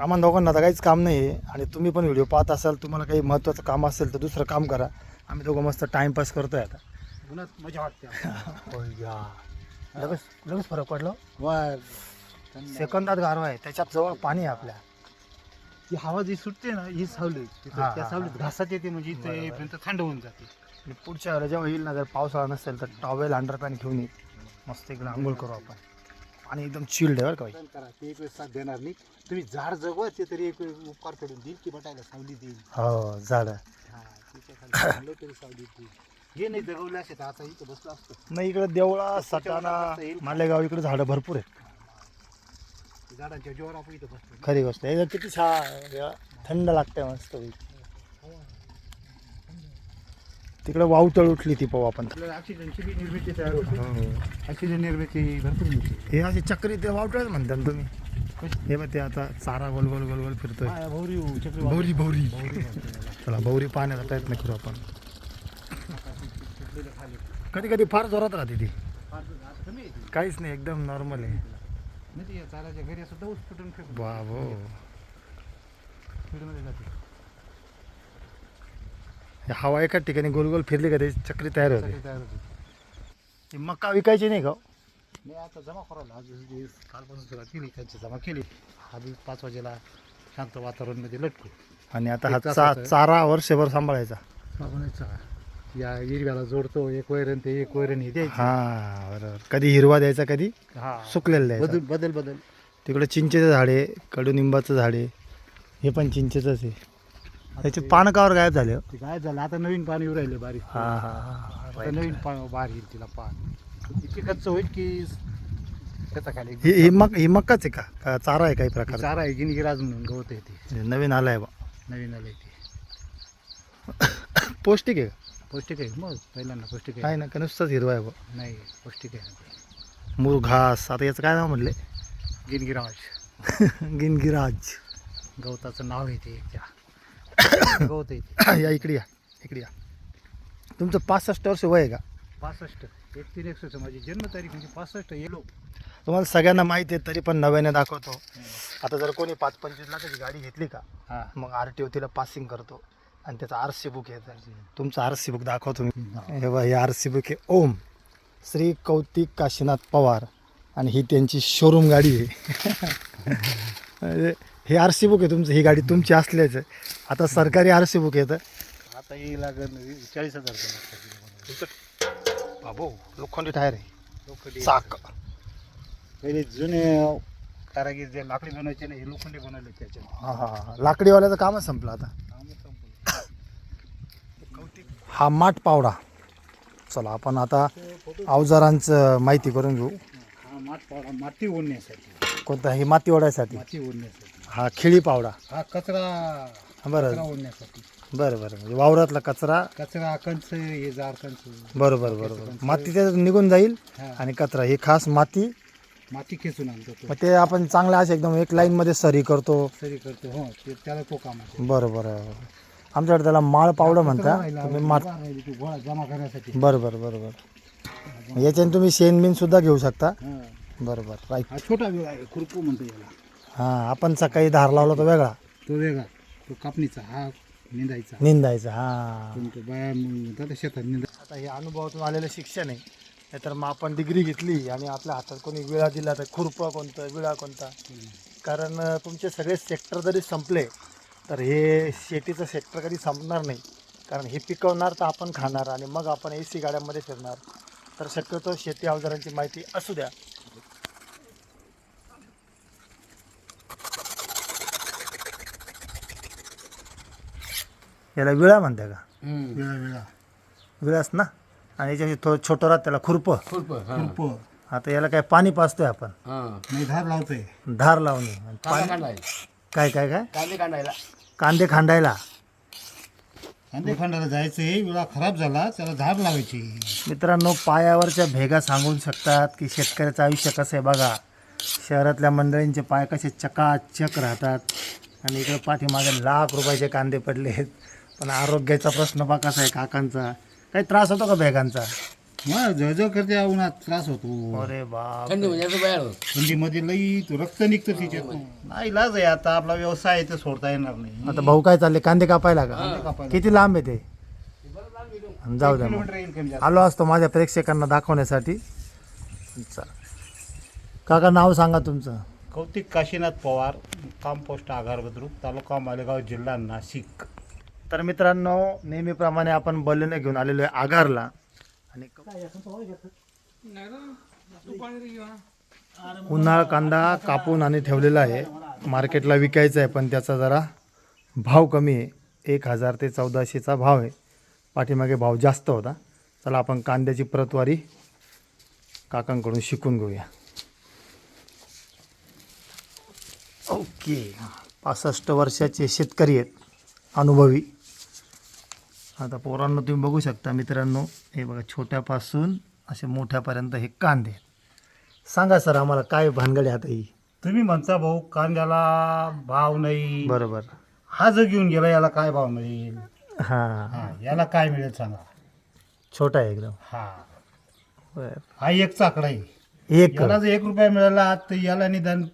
आम्हाला दोघांना आता काहीच काम नाही आहे आणि तुम्ही पण व्हिडिओ पाहत असाल तुम्हाला काही महत्त्वाचं काम असेल तर दुसरं काम करा. आम्ही दोघं मस्त टाईमपास करतोय आता. उन्हात मजा वाटते लगेच लगेच फरक पडलो? सेकंदात गारवा आहे त्याच्यात जवळ पाणी आहे आपल्या. ती हवा जी सुटते ना ही सावली. हा, त्या हा, सावलीत घासात येते म्हणजे इथं बरोबर. येईपर्यंत थंड होऊन जाते. आणि पुढच्या वेळेला जेव्हा येईल ना जर पावसाळा नसेल तर टॉवेल अंडरपॅन घेऊन येईल मस्त इकडे आंघोळ करू आपण. आणि एकदम चिल्ड आहे बरं का. करा ते एक वेळ साथ देणार नाही. तुम्ही झाड जगवा ते तरी एक वेळ उपकार फेडून देईल की बटायला सावली देईल. हो झाड हा चांगलं तरी सावली देईल. हे नाही जगवले असे तर आता इथं बसलं असतं. नाही इकडे देवळा सटाणा मालेगाव इकडे झाडं भरपूर आहेत. झाडांच्या इथं बसलो खरी गोष्ट आहे. किती छा थंड लागते मस्त तिकडे वावटळ उठली ती पाहू आपण. आपल्याला ऑक्सिजनची बी निर्मिती तयार होते. ऑक्सिजन निर्मिती भरपूर मिळते हे असे चक्री ते वावटळच म्हणता ना तुम्ही. हे बघ ते आता चारा गोल गोल गोल गोल फिरतोय हा, भौरी भौरी. भौरी चला भौरी पाहण्याचा प्रयत्न करू आपण. कधी कधी फार जोरात राहते ती. काहीच नाही एकदम नॉर्मल आहे. ती चाराच्या घरी फुटून फेकून बाबो. स्पीडमध्ये जाते. हे हवा एका ठिकाणी गोल गोल फिरली का ते चक्री तयार होते. तयार होते. ती मका विकायची नाही का हो? मी आता जमा करायला आज कालपासून सुरुवात केली त्यांची जमा केली. बी पाच वाजेला शांत वातावरणमध्ये लटकू. आणि आता हा एक चा. चारा वर्षभर सांभाळायचा. या हिरव्याला जोडतो एक वैरण ते एक वैरण हे द्यायचं. हा बरोबर. कधी हिरवा द्यायचा कधी हा. सुकलेला द्यायचा. बदल बदल बदल. तिकडे चिंचेचं झाड आहे कडुनिंबाचं झाड आहे हे पण चिंचेचंच आहे. त्याचे पानं कावर गायब झाले. हो. ते काय झालं. आता नवीन पाणी येऊ राहिले बारीक. हा हा हा. नवीन पाणी बाहेर येईल तिला पान. इतकी खर्च होईल की त्याचा खाली ही ही मक ही मक्काच आहे का? का चारा आहे काही प्रकार चारा आहे गिनगिराज म्हणून गवत आहे ते. नवीन आलाय बा. नवीन आलंय ते. पौष्टिक आहे का? पौष्टिक आहे. मग पहिल्यांदा पौष्टिक आहे. आहे ना का नुसतंच हिरवा आहे बा? नाही पौष्टिक आहे. मूर घास आता याचं काय नाव म्हणले गिनगिराज. गिनगिराज. गवताचं नाव आहे ते त्या गवत आहे या इकडे या इकडे या. तुमचं पासष्ट वर्ष वय आहे का? पासष्ट. एक तीन एकसष्ट. माझी जन्मतारीख म्हणजे पासष्ट येलो. तुम्हाला सगळ्यांना माहिती आहे तरी पण नव्याने दाखवतो. आता जर कोणी पाच पंचवीस लाखाची गाडी घेतली का हा. मग आर टी ओ तिला पासिंग करतो. आणि त्याचं आर सी बुक येतं तुमचं आर सी बुक दाखवतो मी हे. बघा हे आर सी बुक आहे. ओम. श्री कौतिक काशीनाथ पवार. आणि ही त्यांची शोरूम गाडी आहे. म्हणजे हे आर सी बुक आहे तुमचं ही गाडी तुमची असल्याच आता सरकारी आर सी बुक येतं आता येईल लागेल चाळीस हजार तुमचं बाबो लोखंडी टायर आहे. लोखंडी. चाक पहिले जुने कारागीर जे लाकडी बनवायचे ना हे लोखंडी बनवले त्याच्या हा हा हा. लाकडीवाल्याचं कामच संपलं आता. हा माठ पावडा. चला आपण आता अवजारांचं माहिती करून घेऊ. हा माठ पावडा माती ओढण्यासाठी. कोणता? ही माती ओढायसाठी. माती ओढण्यासाठी. हा खिळी पावडा. हा कचरा बरं. कचरा ओढण्यासाठी. बरं बरं. म्हणजे वावरातला कचरा. कचरा कंच हे जार कंच. बरोबर बरोबर माती त्याच्यात निघून जाईल हा. आणि कचरा. ही खास माती. माती खेचून आणतो तो. मग ते आपण चांगल्या असे एकदम एक लाईन मध्ये सरी करतो. सरी करतो हो. ते त्याला तो काम आहे बरं बरं. आमच्याकडे त्याला माळ पावडं म्हणता तुम्ही तू गोळा जमा करण्यासाठी. बरं बरं बरं बरं. याच्याने तुम्ही शेण बिन सुद्धा घेऊ शकता. हा. बरं बरं. राईट हा छोटा वेळ आहे खुरपू म्हणतो याला. हां आपण सकाळी धार लावला तो वेगळा. तो वेगळा. तो कापणीचा हा निंदायचा. निंदायचा हां. पण तो बाया म्हणतात शेतात निंदा आता हे अनुभवातून आलेलं शिक्षण आहे. नाहीतर मग आपण डिग्री घेतली आणि आपल्या हातात कोणी विळा दिला तर खुरपा कोणतं विळा कोणता. कारण अं, तुमचे सगळे सेक्टर जरी संपले तर हे शेतीचं सेक्टर कधी संपणार नाही. कारण हे पिकवणार तर आपण खाणार आणि मग आपण ए सी गाड्यांमध्ये फिरणार. तर शक्यतो शेती अवजारांची माहिती असू द्या. याला विळा म्हणते का? वेळा वेळा. विळाच ना? आणि याच्या थोडं छोटं राहत त्याला खुरपं. खुरप आता याला काय पाणी पाचतोय आपण. नाही धार लावतोय. धार लावणे. आणि काय काय काय? कांदे कांडायला. कांदे खांडायला. कांदे खांडायला जायचं हे वेळा खराब झाला त्याला धार लावायची. मित्रांनो पायावरच्या भेगा सांगून शकतात की शेतकऱ्याचं आयुष्य कसं आहे बघा. शहरातल्या मंडळींचे पाय कसे चकाचक राहतात. आणि इकडे पाठीमागे लाख रुपयाचे कांदे पडले आहेत पण आरोग्याचा प्रश्न बा कसा आहे काकांचा? काही त्रास होतो का भेगांचा हा जळजळ करते उन्हात. त्रास होतो. अरे बाप थंडी म्हणजे असं बाहेर. होत थंडीमध्ये लई रक्त निघतं तिच्यात. नाही इलाज आहे आता. आपला व्यवसाय आहे ते सोडता येणार नाही. आता भाऊ काय चालले? कांदे कापायला का? कापायला. किती लांब आहे ते? जाऊ द्या मग. किलोमीटर येईल कमी जास्त. आलो असतो माझ्या प्रेक्षकांना दाखवण्यासाठी. चला. काका नाव सांगा तुमचं. कौतिक काशीनाथ पवार कंपोस्ट आगार बुद्रुक तालुका मालेगाव जिल्हा नाशिक. तर मित्रांनो नेहमीप्रमाणे आपण बलून घेऊन आलेलो आहे आगारला. आणि उन्हाळ कांदा कापून आणि ठेवलेला आहे. मार्केटला विकायचा आहे पण त्याचा जरा भाव कमी आहे. एक हजार ते चौदाशेचा भाव आहे. पाठीमागे भाव जास्त होता. चला आपण कांद्याची प्रतवारी काकांकडून शिकून घेऊया. ओके. पासष्ट वर्षाचे शेतकरी आहेत. अनुभवी. आता पोरांना तुम्ही बघू शकता मित्रांनो हे बघा छोट्यापासून असे मोठ्यापर्यंत हे कांदे सांगा सर आम्हाला काय भानगडी आता ही? तुम्ही म्हणता भाऊ कांद्याला भाव नाही. बरोबर. हा जो घेऊन गेला याला काय भाव मिळेल? हां. हा याला काय मिळेल सांगा? छोटा आहे एकदम. हा. बरं. हा एक चाकडा आहे. एक. याला जर एक रुपया मिळाला तर याला निदान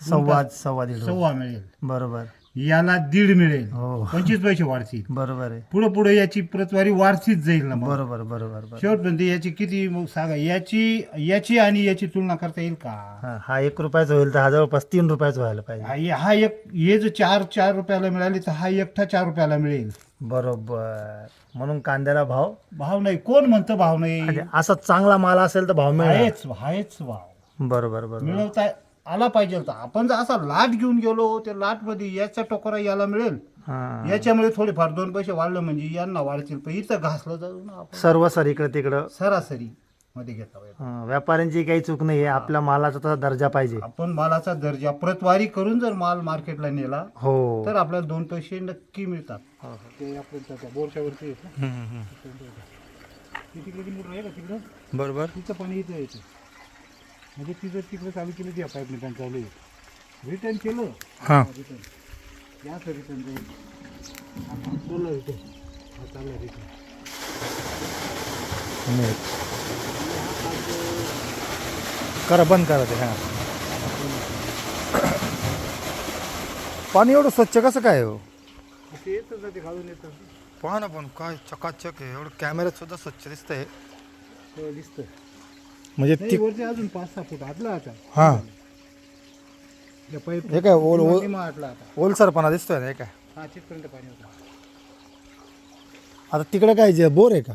सव्वा सव्वा दीड. सव्वा मिळेल. बरोबर. याला दीड मिळेल. हो. पंचवीस पैसे वाढतील. बरोबर आहे. पुढे पुढे याची प्रतवारी वाढतीच जाईल ना मग. बरोबर बरोबर बरोबर. शेवटपर्यंत याची किती मग सांगा याची याची आणि याची तुलना करता येईल का? हां हा एक रुपयाचा होईल तर हा जवळपास तीन रुपयाचा व्हायला पाहिजे. हा एक हे जर चार चार रुपयाला मिळाली तर हा एकटा चार रुपयाला मिळेल. बरोबर. म्हणून कांद्याला भाव? भाव नाही. कोण म्हणतं भाव नाही? आणि असा चांगला माल असेल तर भाव मिळेल आहेच आहेच भाव. बरोबर बरोबर. मिळवता आला पाहिजे तर आपण जर असा लाट घेऊन गेलो त्या लाटमध्ये याचा टोकरा याला मिळेल. हां. याच्यामुळे थोडेफार दोन पैसे वाढले म्हणजे यांना वाढतील पण इथं घासलं जाऊ ना आपण सर्व सर इकडं तिकडं. सरासरी मध्ये घेता येईल. अं, व्यापाऱ्यांची काही चूक नाही आहे. आपल्या मालाचा तसा दर्जा पाहिजे. आपण मालाचा दर्जा प्रतवारी करून जर माल मार्केटला नेला हो. तर आपल्याला दोन पैसे नक्की मिळतात. ते आपल्या त्या बोरच्या वरती येतं. तिकडे मोटर आहे का तिकडं? बरोबर. तिचं पाणी इथं येतं. म्हणजे तिथं तिकडं चालू केलं त्या पाईपने पण चालू आहे. रिटर्न केलं. हां. रिटर्न याच रिटर्न जाईल. रिटर्न हा चालला रिटर्न करा बंद करा ते हां. पाणी एवढं स्वच्छ कसं काय हो? ते येतं ना ते घालून येतं. पहा ना पण काय चकाचक आहे. एवढं कॅमेऱ्यात सुद्धा स्वच्छ दिसतंय. ते म्हणजे नाही ती वरती अजून पाच सहा फूट आटला आता. हां. या पाईप हे काय ओल ओल आटला आता. ओलसरपणा दिसतोय ना हे काय? हा तिथपर्यंत पाणी होतं. आता तिकडे काय जे बोर आहे का?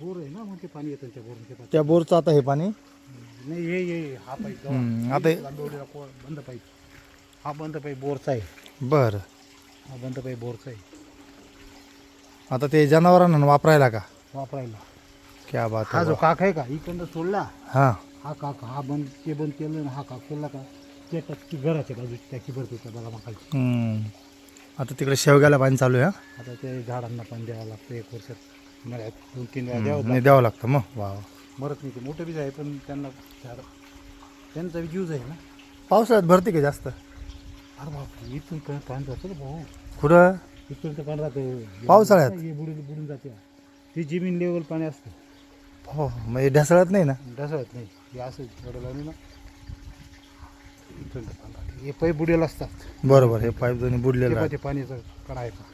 बोर आहे ना मग ते पाणी येतं त्या बोरचे पाणी. त्या बोरचं आता हे पाणी? नाही ये ये हा पाईप हम्म, आता हे- लांबवलेला बंद पाईप. हा बंद पाईप बोरचा आहे. बरं. हा बंद पाईप बोरचा आहे. आता ते जनावरांना वापरायला का? वापरायला. क्या बात हा जो काक आहे का इकडनं सोडला. हां. हा काक हा बंद ते बंद केलं आणि हा काक सोडला का ते टक्की घराच्या बाजूची टाकी भरते त्या बघा मकाची हम्म. आता तिकडे शेवग्याला पाणी चालू आहे हा? आता ते झाडांना पाणी द्यावं लागतं एक वर्षात. मळ्यात दोन तीन वेळा द्यावं नाही द्यावं लागतं मग. वा वा. लागतं. मरत नाही ते मोठं बीज आहे पण त्यांना झाड त्यांचा बी यूज आहे ना. पावसाळ्यात भरते का जास्त? अरे बाप इथून पण पाणी जातं रे भाऊ. कुठं? इथून तर पाणी राहतं पावसाळ्यात? हे बुडून बुडून जाते. ती जमीन लेवल पाणी असतं. हो म्हणजे ढासळत नाही ना? ढसळत नाही. हे असं एवढं लावलं ना पाणी. हे पाईप बुडेल असतात. बरोबर हे पाईप दोन्ही बुडलेलं आहे. ते पाण्याचं कडा आहे का?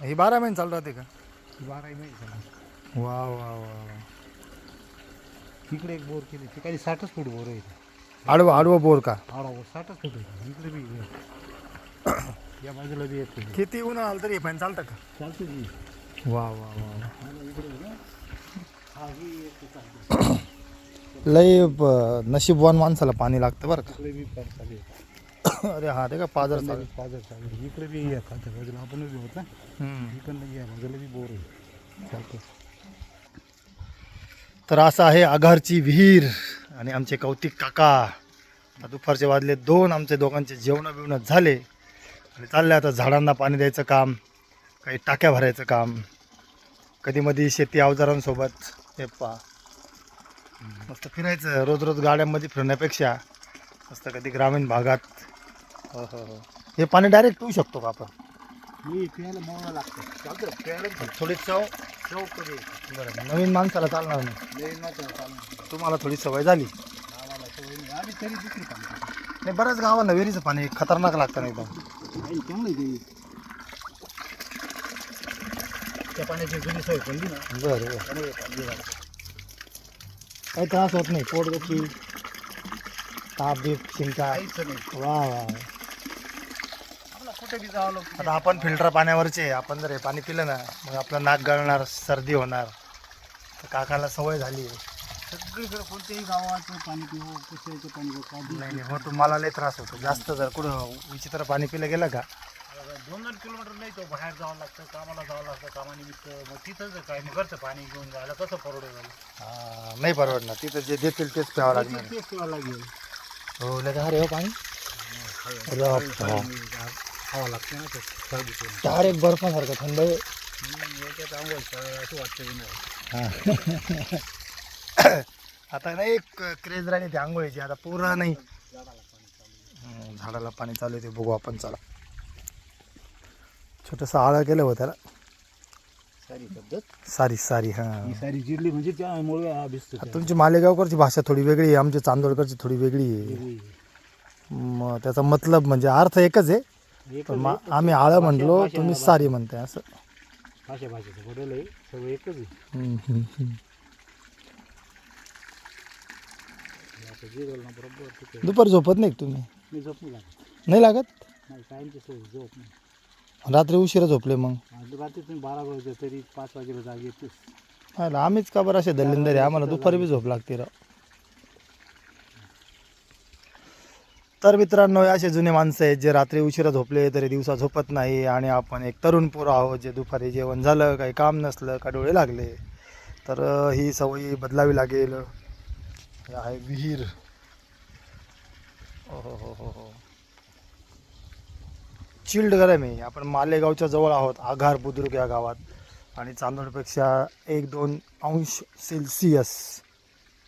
ही बारा महिने चालू राहते का? बाराही नाही वा वा वा इकडे एक बोर केली. ते काही साठच फूट बोर आहे. आडवा आडवा बोर का? आडा बोर साठच फूट आहे. इकडे बी. या बाजूला बी येते किती उन्हा आलं तरी हे पाणी चालतं का? चालते बी वा वा वा इकडे आहे ना. हा ही एक चालते. लय नशीबवान माणसाला पाणी लागतं बरं इकडे बी चालू आहे. का अरे हा ते का पाजर चालू बी पाझर चालू आहे. इकडे बी खालच्या बाजूला. आपण बी होत ना. हम्म. इकडनं या बाजूला बी बोर आहे. चालतं. तर असं आहे आघारची विहीर आणि आमचे कौतिक काका. आता दुपारचे वाजले दोन आमचे दोघांचे जेवण बिवणं झाले. आणि चालले आता झाडांना पाणी द्यायचं काम काही टाक्या भरायचं काम. कधी मधी शेती अवजारांसोबत हे पा मस्त फिरायचं रोज रोज गाड्यांमध्ये फिरण्यापेक्षा मस्त कधी ग्रामीण भागात. हो हो हो. हे पाणी डायरेक्ट पिऊ शकतो का आपण? मी प्यायला मोळा लागतं. चालतं प्यायला थोडी चव. चव कधी बरं नवीन माणसाला चालणार नाही. मात्र चालू तुम्हाला थोडी सवय झाली. आम्हाला सवय नाही. आम्ही तरी दुसरी पाणी. नाही बऱ्याच गावांना विहिरीचं पाणी खतरनाक लागतं नाही एकदम. त्या पाण्याची जुनी सोय पडली ना बरं बरं त्यामुळे पाणी झालं. काही त्रास होत नाही पोटदुखी ताप बीप शिंका काहीच नाही वा वा आपला कुठे बी जावं लागतं आता आपण फिल्टर पाण्यावरचे आहे. आपण जर हे पाणी पिलं ना मग आपलं नाक गळणार सर्दी होणार तर काकाला सवय झाली आहे सगळीकडे कोणत्याही गावाचं पाणी पिऊ कुठल्याचं पाणी पिऊ नाही नाही होतो मला लय त्रास होतो जास्त जर कुठं विचित्र पाणी पिलं गेलं का दोन दोन किलोमीटर नाही तो बाहेर जावं लागतं कामाला जावं लागतं कामानिमित्त मग तिथंच काय मग घरचं पाणी घेऊन जायला कसं परवडेल हा, नाही परवडणार तिथं जे देतील तेच प्यावं लागणार तेच ठेवावं लागेल हो लगा रे हो पाणी अरे बाप. खावं लागतं ना ते सर्दीचं. डायरेक्ट बर्फासारखं थंड आहे. हम्म, याच्यात आंघोळ करावं असं वाटतं की नाही. हा. आता नाही क्रेज राहिली ती आंघोळीची आता पुरा नाही. झाडाला पाणी चालू आहे ते बघू आपण चला. छोटंसं आळं केलं होतं त्याला. सारी पद्धत? सारी सारी हा. ही सारी जिरली म्हणजे त्यामुळे हा भिजतो आता तुमची मालेगावकरची भाषा थोडी वेगळी आहे आमची चांदोडकरची थोडी वेगळी आहे. मग त्याचा मतलब म्हणजे अर्थ एकच आहे पण मा- आम्ही आळं म्हणलो तुम्ही सारी म्हणताय असं. भाषा भाषेचं बदल आहे सगळं एकच आहे. हम्म, हम्म, हम्म. आता जिरवलं ना बरोबर तिथे दुपारी झोपत नाही का तुम्ही? मी झोप नाही लागत. नाही लागत? नाही कायमची सोय झोप नाही. रात्री उशिरा झोपले मग. आज रात्री तुम्ही बारा वाजले तरी पाच वाजेला जाग येतेच आम्हीच का बरं असे दलिंदर आहे? आम्हाला दुपारी बी झोप लागते राव. तर मित्रांनो हे असे जुने माणसं आहेत जे रात्री उशिरा झोपले तरी दिवसा झोपत नाही आणि आपण एक तरुण पोरं आहोत जे दुपारी जेवण झालं काही काम नसलं का डोळे लागले तर अं, ही सवयी बदलावी लागेल. आहे विहीर. हो हो हो हो हो. चिल्ड गरम आहे आपण मालेगावच्या जवळ आहोत आघार बुद्रुक या गावात. आणि चांदोडपेक्षा एक दोन अंश सेल्सिअस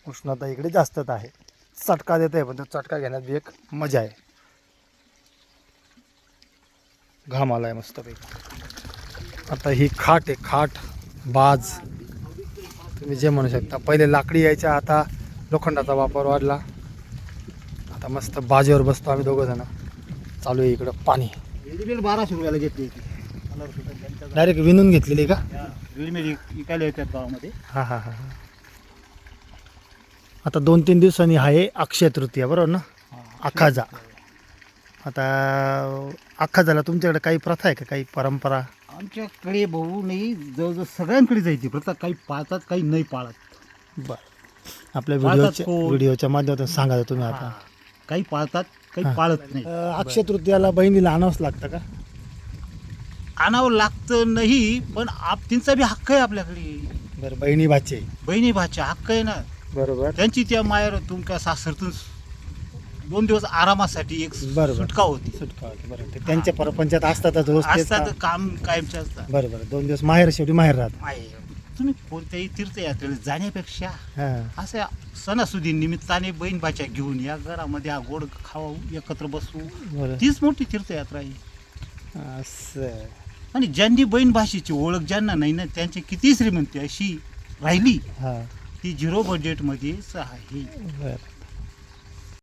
उष्णता इकडे जास्तच आहे. चटका देत आहे पण तो चटका घेण्यात एक मजा आहे. घाम आहे मस्तपैकी आता ही खाट आहे खाट बाज. तुम्ही जे म्हणू शकता. पहिले लाकडी यायच्या आता लोखंडाचा वापर वाढला. आता मस्त बाजेवर बसतो आम्ही दोघं जण. चालू आहे इकडं पाणी. रेडीमेड बाराशे रुपयाला घेतली होती. डायरेक्ट विणून घेतलेली का? रेडीमेड विकायला येतात गावामध्ये हां हां हां आता दोन तीन दिवसांनी आहे अक्षय तृतीया बरोबर ना? अखाजा. आता अखाजाला तुमच्याकडे काही प्रथा आहे का? काही परंपरा? आमच्याकडे भाऊ नाही जवळजवळ सगळ्यांकडे जायची प्रथा काही पाळतात काही नाही पाळत. बरं. आपल्या व्हिडिओच्या कोण? व्हिडिओच्या माध्यमातून सांगा तुम्ही आता. काही पाळतात काही. पाळत नाही. अं, अक्षय तृतीयाला बहिणीला आणावंच लागतं का? आणावं लागतं नाही पण आप त्यांचा बी हक्क आहे आपल्याकडे. बरं बहिणी भाचे. बहिणी भाच्या हक्क आहे ना. बरोबर. त्यांची त्या मायर तुमच्या सासरतून दोन दिवस आरामासाठी एक बरोबर. सुटका होती. सुटका होते बरं ते त्यांच्या परपंचात असतातच रोज तेच असतात? काम. कायमचे असतात. बरं बरं. दोन दिवस माहेर शेवटी माहेर राहत. आहे. तुम्ही कोणत्याही तीर्थयात्रेला जाण्यापेक्षा अशा सणासुदी निमित्ताने बहीण भाच्या घेऊन या घरामध्ये हा गोड खाऊ एकत्र बसू. बरं. तीच मोठी तीर्थयात्रा आहे. असं. आणि ज्यांनी बहीण भाषेची ओळख ज्यांना नाही ना त्यांची किती श्रीमंती अशी राहिली हां. ती झिरो बजेटमध्येच आहे. बरं.